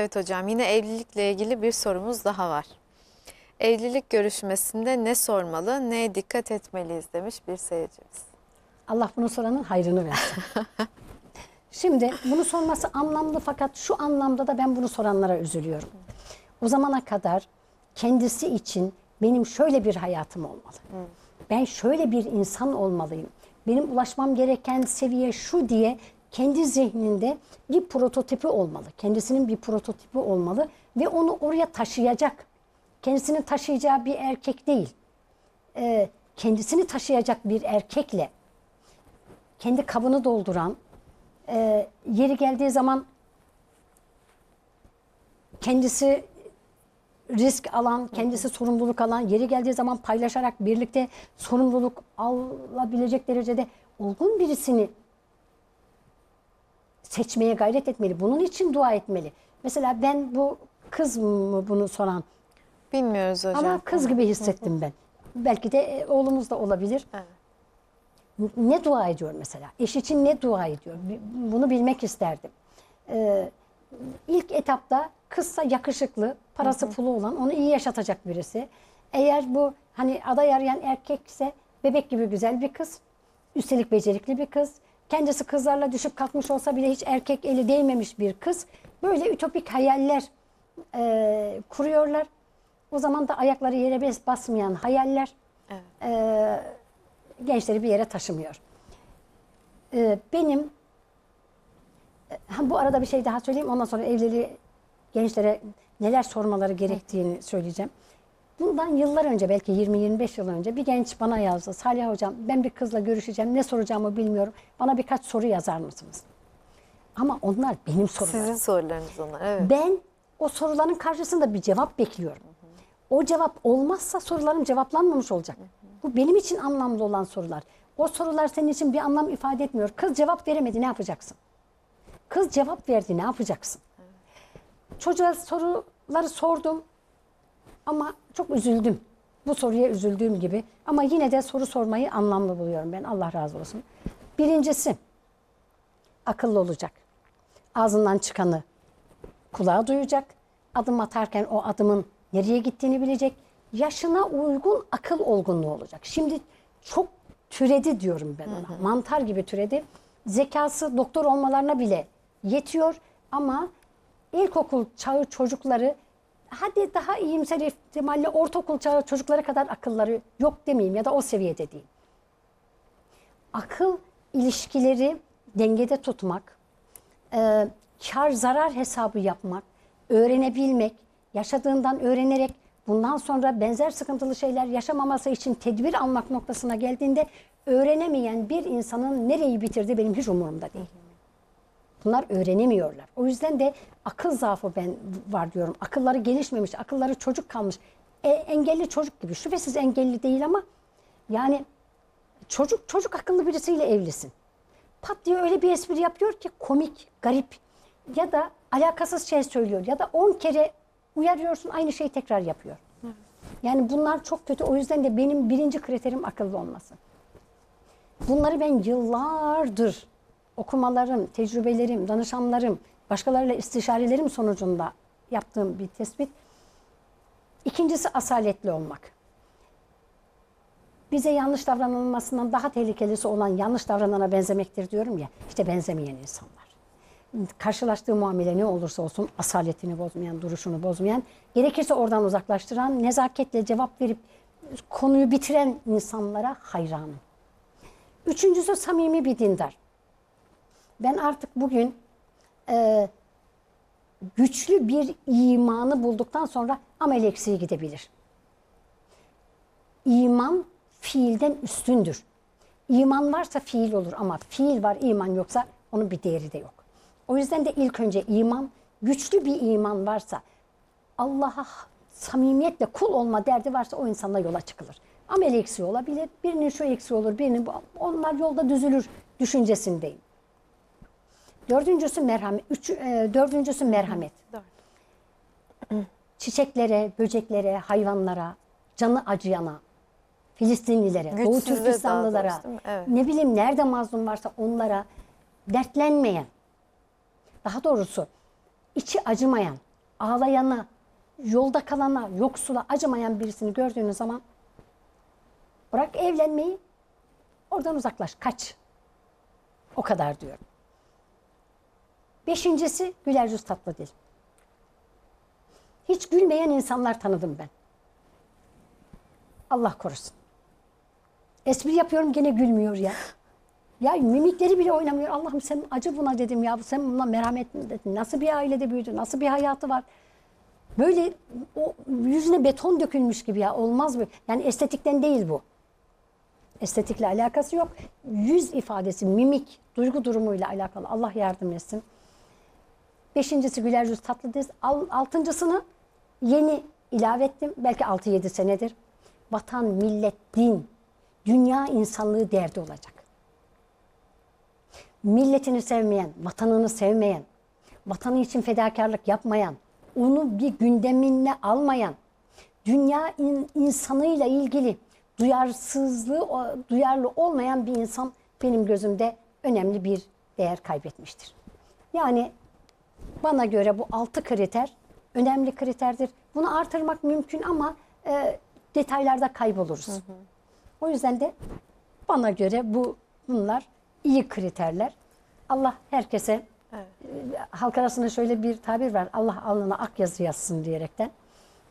Evet hocam yine evlilikle ilgili bir sorumuz daha var. Evlilik görüşmesinde ne sormalı, neye dikkat etmeliyiz demiş bir seyircimiz. Allah bunu soranın hayrını versin. Şimdi bunu sorması anlamlı fakat şu anlamda da ben bunu soranlara üzülüyorum. O zamana kadar kendisi için benim şöyle bir hayatım olmalı. Ben şöyle bir insan olmalıyım. Benim ulaşmam gereken seviye şu diye kendi zihninde bir prototipi olmalı. Kendisinin bir prototipi olmalı ve onu oraya taşıyacak. Kendisini taşıyacağı bir erkek değil. Ee, kendisini taşıyacak bir erkekle kendi kabını dolduran, e, yeri geldiği zaman kendisi risk alan, kendisi sorumluluk alan, yeri geldiği zaman paylaşarak birlikte sorumluluk alabilecek derecede olgun birisini seçmeye gayret etmeli. Bunun için dua etmeli. Mesela ben bu kız mı bunu soran Bilmiyoruz hocam. ama kız gibi hissettim ben. Belki de e, oğlumuz da olabilir. Evet. Ne dua ediyor mesela? Eş için ne dua ediyor? Bunu bilmek isterdim. Ee, ilk etapta kızsa yakışıklı, parası pulu olan, onu iyi yaşatacak birisi. Eğer bu hani aday arayan erkekse bebek gibi güzel bir kız, üstelik becerikli bir kız, kendisi kızlarla düşüp kalkmış olsa bile hiç erkek eli değmemiş bir kız. Böyle ütopik hayaller e, kuruyorlar. O zaman da ayakları yere bas- basmayan hayaller Evet. e, gençleri bir yere taşımıyor. E, benim e, bu arada bir şey daha söyleyeyim ondan sonra evliliği gençlere neler sormaları gerektiğini söyleyeceğim. Bundan yıllar önce belki 20-25 yıl önce bir genç bana yazdı. Salih hocam ben bir kızla görüşeceğim ne soracağımı bilmiyorum. Bana birkaç soru yazar mısınız? Ama onlar benim sorularım. Sizin sorularınız onlar. Evet. Ben o soruların karşısında bir cevap bekliyorum. O cevap olmazsa sorularım cevaplanmamış olacak. Bu benim için anlamlı olan sorular. O sorular senin için bir anlam ifade etmiyor. Kız cevap veremedi ne yapacaksın? Kız cevap verdi ne yapacaksın? Çocuğa soruları sordum ama çok üzüldüm. Bu soruya üzüldüğüm gibi. Ama yine de soru sormayı anlamlı buluyorum ben. Allah razı olsun. Birincisi akıllı olacak. Ağzından çıkanı kulağı duyacak. Adım atarken o adımın nereye gittiğini bilecek. Yaşına uygun akıl olgunluğu olacak. Şimdi çok türedi diyorum ben ona. Mantar gibi türedi. Zekası doktor olmalarına bile yetiyor ama ilkokul çağı çocukları hadi daha iyimser ihtimalle ortaokul çağı çocuklara kadar akılları yok demeyeyim ya da o seviyede değil akıl ilişkileri dengede tutmak, e, kar zarar hesabı yapmak, öğrenebilmek, yaşadığından öğrenerek bundan sonra benzer sıkıntılı şeyler yaşamaması için tedbir almak noktasına geldiğinde öğrenemeyen bir insanın nereyi bitirdiği benim hiç umurumda değil. Bunlar öğrenemiyorlar. O yüzden de akıl zaafı ben var diyorum. Akılları gelişmemiş, akılları çocuk kalmış. E, engelli çocuk gibi. Şüphesiz engelli değil ama yani çocuk çocuk akıllı birisiyle evlisin. Pat diye öyle bir espri yapıyor ki komik, garip ya da alakasız şey söylüyor ya da 10 kere uyarıyorsun aynı şeyi tekrar yapıyor. Yani bunlar çok kötü. O yüzden de benim birinci kriterim akıllı olması. Bunları ben yıllardır okumalarım, tecrübelerim, danışanlarım, başkalarıyla istişarelerim sonucunda yaptığım bir tespit. İkincisi asaletli olmak. Bize yanlış davranılmasından daha tehlikelisi olan yanlış davranana benzemektir diyorum ya. İşte benzemeyen insanlar. Karşılaştığı muamele ne olursa olsun asaletini bozmayan, duruşunu bozmayan, gerekirse oradan uzaklaştıran, nezaketle cevap verip konuyu bitiren insanlara hayranım. Üçüncüsü samimi bir dindar. Ben artık bugün e, güçlü bir imanı bulduktan sonra amel eksiği gidebilir. İman fiilden üstündür. İman varsa fiil olur ama fiil var iman yoksa onun bir değeri de yok. O yüzden de ilk önce iman, güçlü bir iman varsa Allah'a samimiyetle kul olma derdi varsa o insanla yola çıkılır. Amel eksiği olabilir, birinin şu eksiği olur, birinin bu, onlar yolda düzülür düşüncesindeyim. Dördüncüsü merhamet, üç, e, dördüncüsü merhamet. Dört. Çiçeklere, böceklere, hayvanlara, canı acıyana, Filistinlilere, Doğu Güçsüze daha Türkistanlılara, doğrusu? Evet. ne bileyim nerede mazlum varsa onlara dertlenmeyen, daha doğrusu içi acımayan, ağlayana, yolda kalana, yoksula acımayan birisini gördüğünüz zaman bırak evlenmeyi, oradan uzaklaş, kaç. O kadar diyorum. Beşincisi güler yüz tatlı dil. Hiç gülmeyen insanlar tanıdım ben. Allah korusun. Espri yapıyorum gene gülmüyor ya. Ya mimikleri bile oynamıyor. Allah'ım sen acı buna dedim ya. Sen buna merhamet mi dedin? Nasıl bir ailede büyüdü? Nasıl bir hayatı var? Böyle o yüzüne beton dökülmüş gibi ya. Olmaz mı? Yani estetikten değil bu. Estetikle alakası yok. Yüz ifadesi, mimik, duygu durumuyla alakalı. Allah yardım etsin. Beşincisi güler yüz tatlı diz. Al- Altıncısını yeni ilave ettim. Belki 6-7 senedir. Vatan, millet, din, dünya insanlığı derdi olacak. Milletini sevmeyen, vatanını sevmeyen, vatanı için fedakarlık yapmayan, onu bir gündemine almayan, dünya in- insanıyla ilgili duyarsızlığı, duyarlı olmayan bir insan benim gözümde önemli bir değer kaybetmiştir. Yani bana göre bu altı kriter önemli kriterdir. Bunu artırmak mümkün ama e, detaylarda kayboluruz. O yüzden de bana göre bu bunlar iyi kriterler. Allah herkese e, halk arasında şöyle bir tabir var. Allah alnına ak yazı yazsın diyerekten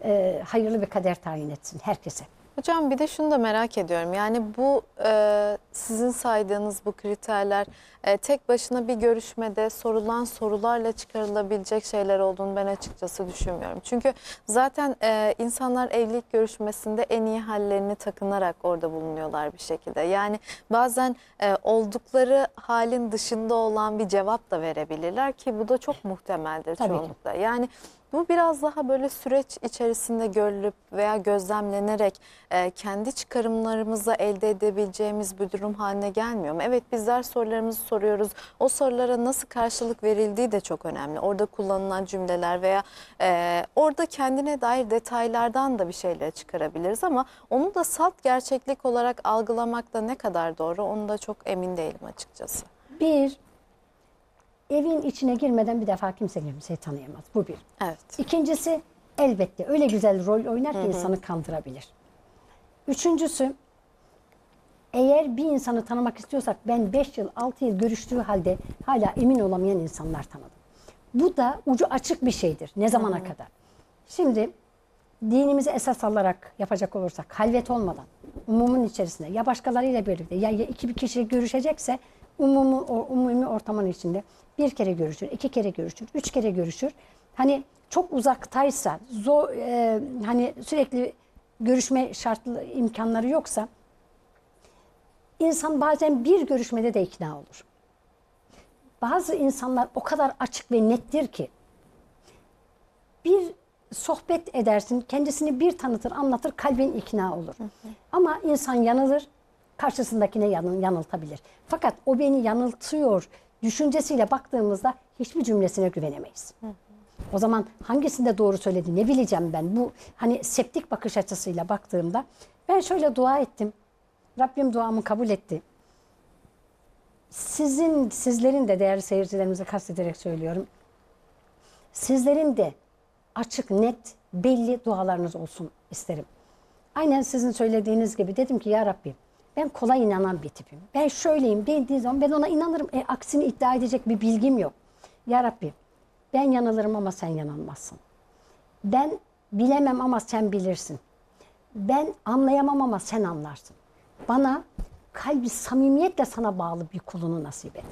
e, hayırlı bir kader tayin etsin herkese. Hocam bir de şunu da merak ediyorum. Yani bu e, sizin saydığınız bu kriterler e, tek başına bir görüşmede sorulan sorularla çıkarılabilecek şeyler olduğunu ben açıkçası düşünmüyorum. Çünkü zaten e, insanlar evlilik görüşmesinde en iyi hallerini takınarak orada bulunuyorlar bir şekilde. Yani bazen e, oldukları halin dışında olan bir cevap da verebilirler ki bu da çok muhtemeldir Tabii ki. çoğunlukla. Yani bu biraz daha böyle süreç içerisinde görülüp veya gözlemlenerek e, kendi çıkarımlarımızla elde edebileceğimiz bir durum haline gelmiyor mu? Evet bizler sorularımızı soruyoruz. O sorulara nasıl karşılık verildiği de çok önemli. Orada kullanılan cümleler veya e, orada kendine dair detaylardan da bir şeyler çıkarabiliriz ama onu da salt gerçeklik olarak algılamak da ne kadar doğru onu da çok emin değilim açıkçası. Bir, evin içine girmeden bir defa kimse kimseyi tanıyamaz. Bu bir. Evet. İkincisi elbette öyle güzel rol oynar ki insanı kandırabilir. Üçüncüsü eğer bir insanı tanımak istiyorsak ben 5 yıl 6 yıl görüştüğü halde hala emin olamayan insanlar tanıdım. Bu da ucu açık bir şeydir. Ne zamana kadar? Şimdi dinimizi esas alarak yapacak olursak halvet olmadan umumun içerisinde ya başkalarıyla birlikte ya, ya iki bir kişi görüşecekse umumu, umumi ortamın içinde bir kere görüşür, iki kere görüşür, üç kere görüşür. Hani çok uzaktaysa, zor, e, hani sürekli görüşme şartlı imkanları yoksa insan bazen bir görüşmede de ikna olur. Bazı insanlar o kadar açık ve nettir ki bir sohbet edersin, kendisini bir tanıtır, anlatır, kalbin ikna olur. Ama insan yanılır, karşısındakine yanıl, yanıltabilir. Fakat o beni yanıltıyor düşüncesiyle baktığımızda hiçbir cümlesine güvenemeyiz. O zaman hangisinde doğru söyledi ne bileceğim ben bu hani septik bakış açısıyla baktığımda ben şöyle dua ettim. Rabbim duamı kabul etti. Sizin sizlerin de değerli seyircilerimizi kastederek söylüyorum. Sizlerin de açık, net, belli dualarınız olsun isterim. Aynen sizin söylediğiniz gibi dedim ki ya Rabbi ben kolay inanan bir tipim. Ben şöyleyim dediği zaman ben ona inanırım. E, aksini iddia edecek bir bilgim yok. Ya Rabbi ben yanılırım ama sen yanılmazsın. Ben bilemem ama sen bilirsin. Ben anlayamam ama sen anlarsın. Bana kalbi samimiyetle sana bağlı bir kulunu nasip et.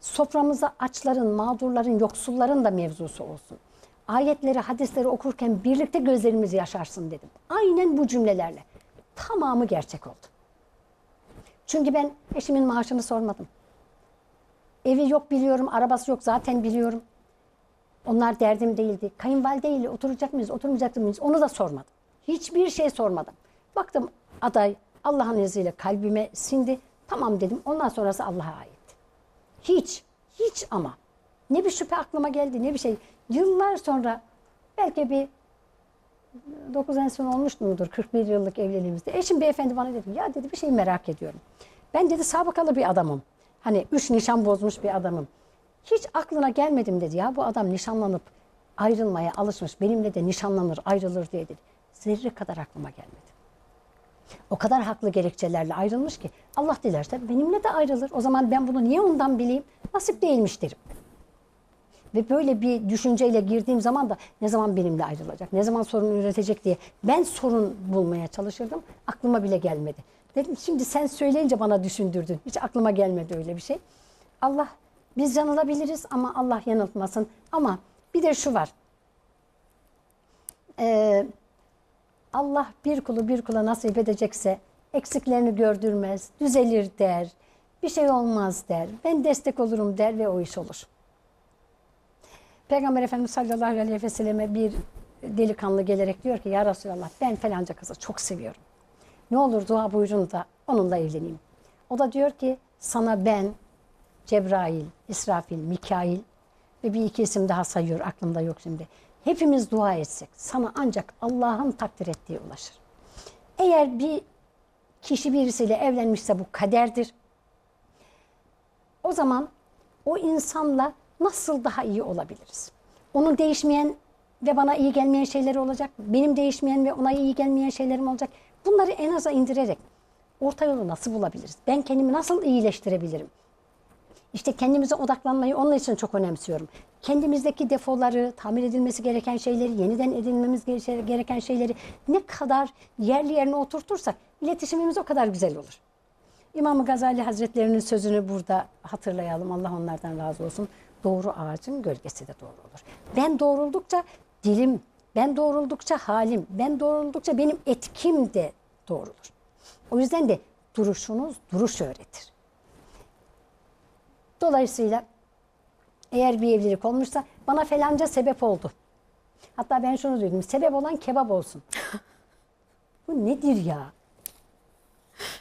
Soframıza açların, mağdurların, yoksulların da mevzusu olsun. Ayetleri, hadisleri okurken birlikte gözlerimizi yaşarsın dedim. Aynen bu cümlelerle. Tamamı gerçek oldu. Çünkü ben eşimin maaşını sormadım. Evi yok biliyorum, arabası yok zaten biliyorum. Onlar derdim değildi. Kayınvalideyle oturacak mıyız, oturmayacak mıyız onu da sormadım. Hiçbir şey sormadım. Baktım aday Allah'ın izniyle kalbime sindi. Tamam dedim. Ondan sonrası Allah'a ait. Hiç, hiç ama. Ne bir şüphe aklıma geldi ne bir şey. Yıllar sonra belki bir 9 en son olmuş mudur 41 yıllık evliliğimizde. Eşim beyefendi bana dedi ya dedi bir şey merak ediyorum. Ben dedi sabıkalı bir adamım. Hani üç nişan bozmuş bir adamım. Hiç aklına gelmedim dedi ya bu adam nişanlanıp ayrılmaya alışmış. Benimle de nişanlanır, ayrılır diye dedi. Zerre kadar aklıma gelmedi. O kadar haklı gerekçelerle ayrılmış ki Allah dilerse benimle de ayrılır. O zaman ben bunu niye ondan bileyim? Nasip değilmiş derim. Ve böyle bir düşünceyle girdiğim zaman da ne zaman benimle ayrılacak, ne zaman sorun üretecek diye ben sorun bulmaya çalışırdım. Aklıma bile gelmedi. Dedim şimdi sen söyleyince bana düşündürdün. Hiç aklıma gelmedi öyle bir şey. Allah biz yanılabiliriz ama Allah yanıltmasın. Ama bir de şu var. Ee, Allah bir kulu bir kula nasip edecekse eksiklerini gördürmez, düzelir der, bir şey olmaz der, ben destek olurum der ve o iş olur. Peygamber Efendimiz sallallahu aleyhi ve selleme bir delikanlı gelerek diyor ki ya Resulallah ben falanca kızı çok seviyorum. Ne olur dua buyurun da onunla evleneyim. O da diyor ki sana ben Cebrail, İsrafil, Mikail ve bir iki isim daha sayıyor aklımda yok şimdi. Hepimiz dua etsek sana ancak Allah'ın takdir ettiği ulaşır. Eğer bir kişi birisiyle evlenmişse bu kaderdir. O zaman o insanla nasıl daha iyi olabiliriz? Onun değişmeyen ve bana iyi gelmeyen şeyleri olacak. Benim değişmeyen ve ona iyi gelmeyen şeylerim olacak. Bunları en aza indirerek orta yolu nasıl bulabiliriz? Ben kendimi nasıl iyileştirebilirim? İşte kendimize odaklanmayı onun için çok önemsiyorum. Kendimizdeki defoları, tamir edilmesi gereken şeyleri, yeniden edinmemiz gere- gereken şeyleri ne kadar yerli yerine oturtursak iletişimimiz o kadar güzel olur. İmam Gazali Hazretlerinin sözünü burada hatırlayalım. Allah onlardan razı olsun. Doğru ağacın gölgesi de doğru olur. Ben doğruldukça dilim, ben doğruldukça halim, ben doğruldukça benim etkim de doğrulur. O yüzden de duruşunuz duruş öğretir. Dolayısıyla eğer bir evlilik olmuşsa bana falanca sebep oldu. Hatta ben şunu duydum. Sebep olan kebap olsun. Bu nedir ya?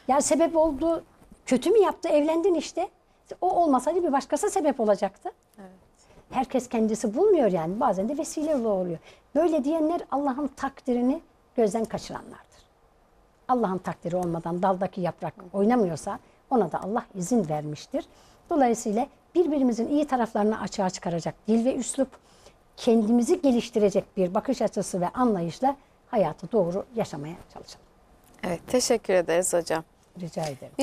Ya sebep oldu, kötü mü yaptı, evlendin işte. O olmasaydı bir başkası sebep olacaktı. Herkes kendisi bulmuyor yani. Bazen de vesile oluyor. Böyle diyenler Allah'ın takdirini gözden kaçıranlardır. Allah'ın takdiri olmadan daldaki yaprak oynamıyorsa ona da Allah izin vermiştir. Dolayısıyla birbirimizin iyi taraflarını açığa çıkaracak dil ve üslup, kendimizi geliştirecek bir bakış açısı ve anlayışla hayatı doğru yaşamaya çalışalım. Evet teşekkür ederiz hocam. Rica ederim.